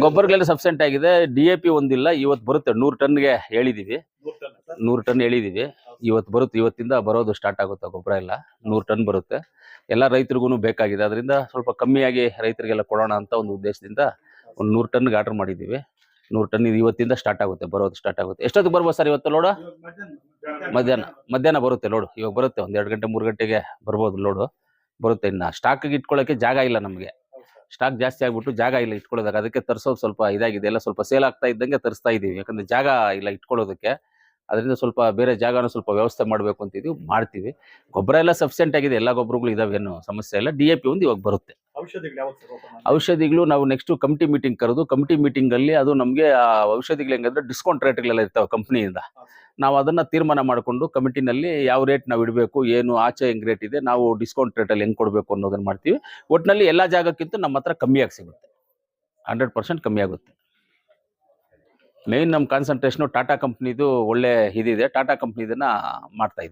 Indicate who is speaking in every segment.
Speaker 1: ಗೊಬ್ಬರಗಳೆಲ್ಲ
Speaker 2: ಸಬ್ಸೆಂಟ್ ಆಗಿದೆ. D A P ಒಂದಿಲ್ಲ ಇವತ್ತು ಬರುತ್ತೆ. ನೂರು ಟನ್ಗೆ ಹೇಳಿದೀವಿ.
Speaker 1: ನೂರು ಟನ್
Speaker 2: ಹೇಳಿದೀವಿ. ಇವತ್ತು ಬರುತ್ತೆ. ಇವತ್ತಿಂದ ಬರೋದು ಸ್ಟಾರ್ಟ್ ಆಗುತ್ತೆ ಗೊಬ್ಬರ ಎಲ್ಲ? ನೂರು ಟನ್ ಬರುತ್ತೆ. ಎಲ್ಲ ರೈತರಿಗೂ ಬೇಕಾಗಿದೆ. ಅದರಿಂದ ಸ್ವಲ್ಪ ಕಮ್ಮಿಯಾಗಿ ರೈತರಿಗೆಲ್ಲ ಕೊಡೋಣ ಅಂತ ಒಂದು ಉದ್ದೇಶದಿಂದ ಒಂದು ನೂರು ಟನ್ಗೆ ಆರ್ಡರ್ ಮಾಡಿದ್ದೀವಿ. ನೂರು ಟನ್ ಇದು ಇವತ್ತಿಂದ ಸ್ಟಾರ್ಟ್ ಆಗುತ್ತೆ. ಬರೋದು ಸ್ಟಾರ್ಟ್ ಆಗುತ್ತೆ. ಎಷ್ಟೊತ್ತಿಗೆ ಬರ್ಬೋದು ಸರ್ ಇವತ್ತು ಲೋಡು
Speaker 1: ಮಧ್ಯಾಹ್ನ-
Speaker 2: ಮಧ್ಯಾಹ್ನ. ಬರುತ್ತೆ ಲೋಡು ಇವಾಗ ಬರುತ್ತೆ. ಒಂದು ಎರಡು ಗಂಟೆ ಮೂರು ಗಂಟೆಗೆ ಬರ್ಬೋದು ಲೋಡು ಬರುತ್ತೆ ಇನ್ನು. ಸ್ಟಾಕಿಗೆ ಇಟ್ಕೊಳ್ಳೋಕೆ ಜಾಗ ಇಲ್ಲ ನಮಗೆ. ಸ್ಟಾಕ್ ಜಾಸ್ತಿ ಆಗ್ಬಿಟ್ಟು ಜಾಗ ಇಲ್ಲ ಇಟ್ಕೊಳ್ಳೋದಾಗ ಅದಕ್ಕೆ ತರಿಸೋದು ಸ್ವಲ್ಪ ಇದಾಗಿದೆ. ಎಲ್ಲ ಸ್ವಲ್ಪ ಸೇಲ್ ಆಗ್ತಾ ಇದ್ದಂಗೆ ತರಿಸ್ತಾ ಇದೀವಿ. ಯಾಕಂದ್ರೆ ಜಾಗ ಇಲ್ಲ ಇಟ್ಕೊಳ್ಳೋದಕ್ಕೆ. ಅದರಿಂದ ಸ್ವಲ್ಪ ಬೇರೆ ಜಾಗನೂ ಸ್ವಲ್ಪ ವ್ಯವಸ್ಥೆ ಮಾಡಬೇಕು ಅಂತಿದ್ವಿ ಮಾಡ್ತೀವಿ. ಗೊಬ್ಬರ ಎಲ್ಲ ಸಫಿಷಿಯೆಂಟ್ ಆಗಿದೆ. ಎಲ್ಲ ಗೊಬ್ಬರಗಳು ಇದಾವೆ. ಏನು ಸಮಸ್ಯೆ ಇಲ್ಲ. ಡಿ ಎ ಪಿ ಒಂದು ಇವಾಗ ಬರುತ್ತೆ.
Speaker 1: ಔಷಧಿಗಳು
Speaker 2: ನಾವು ನೆಕ್ಸ್ಟ್ ಕಮಿಟಿ ಮೀಟಿಂಗ್ ಕರೆದು ಕಮಿಟಿ ಮೀಟಿಂಗ್ ಅಲ್ಲಿ ಅದು ನಮಗೆ ಆ ಔಷಧಿಗಳು ಹೆಂಗಂದ್ರೆ ಡಿಸ್ಕೌಂಟ್ ರೇಟ್ಗಳೆಲ್ಲ ಇರ್ತಾವೆ ಕಂಪ್ನಿಯಿಂದ. ನಾವು ಅದನ್ನ ತೀರ್ಮಾನ ಮಾಡಿಕೊಂಡು ಕಮಿಟಿನಲ್ಲಿ ಯಾವ ರೇಟ್ ನಾವು ಇಡಬೇಕು, ಏನು ಆಚೆ ಹೆಂಗೆ ರೇಟ್ ಇದೆ, ನಾವು ಡಿಸ್ಕೌಂಟ್ ರೇಟಲ್ಲಿ ಹೆಂಗೆ ಕೊಡಬೇಕು ಅನ್ನೋದನ್ನ ಮಾಡ್ತೀವಿ. ಒಟ್ಟಿನಲ್ಲಿ ಎಲ್ಲ ಜಾಗಕ್ಕಿಂತ ನಮ್ಮ ಹತ್ರ ಕಮ್ಮಿಯಾಗಿ ಸಿಗುತ್ತೆ. ಹಂಡ್ರೆಡ್ ಪರ್ಸೆಂಟ್ ಕಮ್ಮಿ ಆಗುತ್ತೆ. ಮೇಯ್ನ್ ನಮ್ಮ ಕಾನ್ಸಂಟ್ರೇಷನು ಟಾಟಾ ಕಂಪ್ನಿದು ಒಳ್ಳೆ ಇದಿದೆ. ಟಾಟಾ ಕಂಪ್ನಿದನ್ನು ಮಾಡ್ತಾ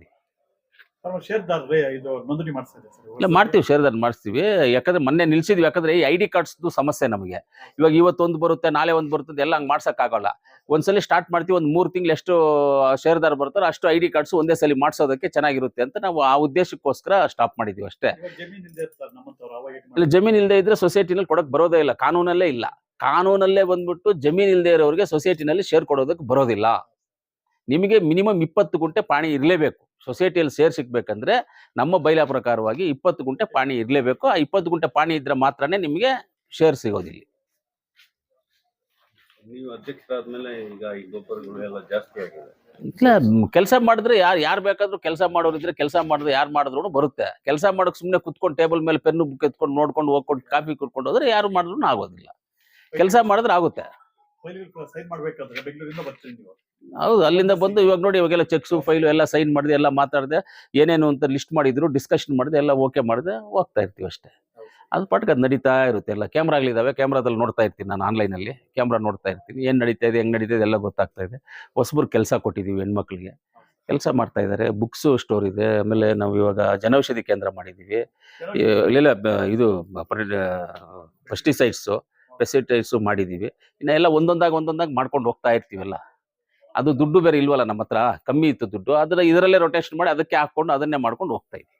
Speaker 2: ಇಲ್ಲ ಮಾಡ್ತೀವಿ ಶೇರ್ದಾರ್ ಮಾಡಿಸ್ತೀವಿ. ಯಾಕಂದ್ರೆ ಮೊನ್ನೆ ನಿಲ್ಸಿದ್ವಿ. ಯಾಕಂದ್ರೆ ಈ ಐ ಡಿ ಕಾರ್ಡ್ಸ್ದು ಸಮಸ್ಯೆ ನಮಗೆ. ಇವಾಗ ಇವತ್ತೊಂದು ಬರುತ್ತೆ ನಾಳೆ ಒಂದು ಬರುತ್ತೆ ಎಲ್ಲ ಹಂಗೆ ಮಾಡ್ಸೋಕ್ಕಾಗಲ್ಲ ಒಂದ್ಸಲಿ ಸ್ಟಾರ್ಟ್ ಮಾಡ್ತೀವಿ ಒಂದು ಮೂರು ತಿಂಗಳು ಎಷ್ಟು ಶೇರ್ದಾರ್ ಬರ್ತಾರೋ ಅಷ್ಟು ಐ ಡಿ ಕಾರ್ಡ್ಸ್ ಒಂದೇ ಸಲ ಮಾಡಿಸೋದಕ್ಕೆ ಚೆನ್ನಾಗಿರುತ್ತೆ ಅಂತ ನಾವು ಆ ಉದ್ದೇಶಕ್ಕೋಸ್ಕರ ಸ್ಟಾಪ್ ಮಾಡಿದ್ವಿ ಅಷ್ಟೇ. ಇಲ್ಲ ಜಮೀನ್ ಇಲ್ಲದೆ ಇದ್ರೆ ಸೊಸೈಟಿನಲ್ಲಿ ಕೊಡಕ್ಕೆ ಬರೋದೇ ಇಲ್ಲ. ಕಾನೂನಲ್ಲೇ ಇಲ್ಲ. ಕಾನೂನಲ್ಲೇ ಬಂದ್ಬಿಟ್ಟು ಜಮೀನ್ ಇಲ್ಲದೆ ಇರೋರಿಗೆ ಸೊಸೈಟಿನಲ್ಲಿ ಶೇರ್ ಕೊಡೋದಕ್ಕೆ ಬರೋದಿಲ್ಲ. ನಿಮಗೆ ಮಿನಿಮಮ್ ಇಪ್ಪತ್ತು ಗುಂಟೆ ಪಾಣಿ ಇರಲೇಬೇಕು. ಸೊಸೈಟಿಯಲ್ಲಿ ಶೇರ್ ಸಿಗ್ಬೇಕಂದ್ರೆ ನಮ್ಮ ಬೈಲಾ ಪ್ರಕಾರವಾಗಿ ಇಪ್ಪತ್ತು ಗುಂಟೆ ಪಾಣಿ ಇರಲೇಬೇಕು. ಆ ಇಪ್ಪತ್ತು ಗುಂಟೆ ಪಾಣಿ ಇದ್ರೆ ಮಾತ್ರನೇ ನಿಮಗೆ ಶೇರ್ ಸಿಗೋದಿಲ್ಲ.
Speaker 3: ನೀವು ಅಧ್ಯಕ್ಷರಾದ್ಮೇಲೆ ಈಗ ಈ ಗೊಬ್ಬರಗಳು ಎಲ್ಲ ಜಾಸ್ತಿ ಆಗಿದೆ.
Speaker 2: ಇಲ್ಲ ಕೆಲಸ ಮಾಡಿದ್ರೆ ಯಾರು ಯಾರು ಬೇಕಾದ್ರೂ ಕೆಲಸ ಮಾಡೋರಿದ್ರೆ ಕೆಲಸ ಮಾಡಿದ್ರೆ ಯಾರು ಮಾಡಿದ್ರು ಬರುತ್ತೆ. ಕೆಲಸ ಮಾಡೋಕೆ ಸುಮ್ಮನೆ ಕುತ್ಕೊಂಡು ಟೇಬಲ್ ಮೇಲೆ ಪೆನ್ನು ಬುಕ್ ಎತ್ಕೊಂಡು ನೋಡ್ಕೊಂಡು ಹೋಗ್ಕೊಂಡು ಕಾಫಿ ಕುಡ್ಕೊಂಡು ಹೋದ್ರೆ ಯಾರು ಮಾಡಿದ್ರು ಆಗೋದಿಲ್ಲ. ಕೆಲಸ ಮಾಡಿದ್ರೆ ಆಗುತ್ತೆ.
Speaker 1: ಫೈಲ್ಗಳು ಸೈನ್ ಮಾಡ್ಬೇಕಾದ್ರೆ ಬೆಂಗಳೂರಿಂದ ಬರ್ತೀನಿ ನೀವು.
Speaker 2: ಹೌದು ಅಲ್ಲಿಂದ ಬಂದು ಇವಾಗ ನೋಡಿ ಇವಾಗೆಲ್ಲ ಚೆಕ್ಸು ಫೈಲು ಎಲ್ಲ ಸೈನ್ ಮಾಡಿದೆ ಎಲ್ಲ ಮಾತಾಡಿದೆ ಏನೇನು ಅಂತ ಲಿಸ್ಟ್ ಮಾಡಿದ್ರು ಡಿಸ್ಕಷನ್ ಮಾಡಿದೆ ಎಲ್ಲ ಓಕೆ ಮಾಡಿದೆ ಹೋಗ್ತಾ ಇರ್ತೀವಿ ಅಷ್ಟೇ. ಅದು ಪಾಟ್ಗೆ ಅದು ನಡೀತಾ ಇರುತ್ತೆ ಎಲ್ಲ ಕ್ಯಾಮ್ರಾಗಳಿದ್ದಾವೆ ಕ್ಯಾಮ್ರಾದಲ್ಲಿ ನೋಡ್ತಾ ಇರ್ತೀನಿ ನಾನು ಆನ್ಲೈನಲ್ಲಿ ಕ್ಯಾಮ್ರಾ ನೋಡ್ತಾ ಇರ್ತೀನಿ ಏನು ನಡೀತಾ ಇದೆ ಹೆಂಗೆ ನಡೀತಾ ಇದೆ ಎಲ್ಲ ಗೊತ್ತಾಗ್ತಾ ಇದೆ. ಹೊಸಬ್ರು ಕೆಲಸ ಕೊಟ್ಟಿದ್ದೀವಿ ಹೆಣ್ಮಕ್ಳಿಗೆ ಕೆಲಸ ಮಾಡ್ತಾ ಇದ್ದಾರೆ ಬುಕ್ಸು ಸ್ಟೋರ್ ಇದೆ ಆಮೇಲೆ ನಾವು ಇವಾಗ ಜನೌಷಧಿ ಕೇಂದ್ರ ಮಾಡಿದ್ದೀವಿ ಇಲ್ಲ ಇದು ಪೆಸ್ಟಿಸೈಡ್ಸು ಪೆಸ್ಟಿಸೈಡ್ಸು ಮಾಡಿದ್ದೀವಿ ಇನ್ನೆಲ್ಲ ಎಲ್ಲ ಒಂದೊಂದಾಗಿ ಒಂದೊಂದಾಗಿ ಮಾಡ್ಕೊಂಡು ಹೋಗ್ತಾ ಇರ್ತೀವಲ್ಲ. ಅದು ದುಡ್ಡು ಬೇರೆ ಇಲ್ವಲ್ಲ ನಮ್ಮ ಹತ್ರ ಕಮ್ಮಿ ಇತ್ತು ದುಡ್ಡು. ಅದರ ಇದರಲ್ಲೇ ರೊಟೇಷನ್ ಮಾಡಿ ಅದಕ್ಕೆ ಹಾಕೊಂಡು ಅದನ್ನೇ ಮಾಡ್ಕೊಂಡು ಹೋಗ್ತಾ ಇದ್ವಿ.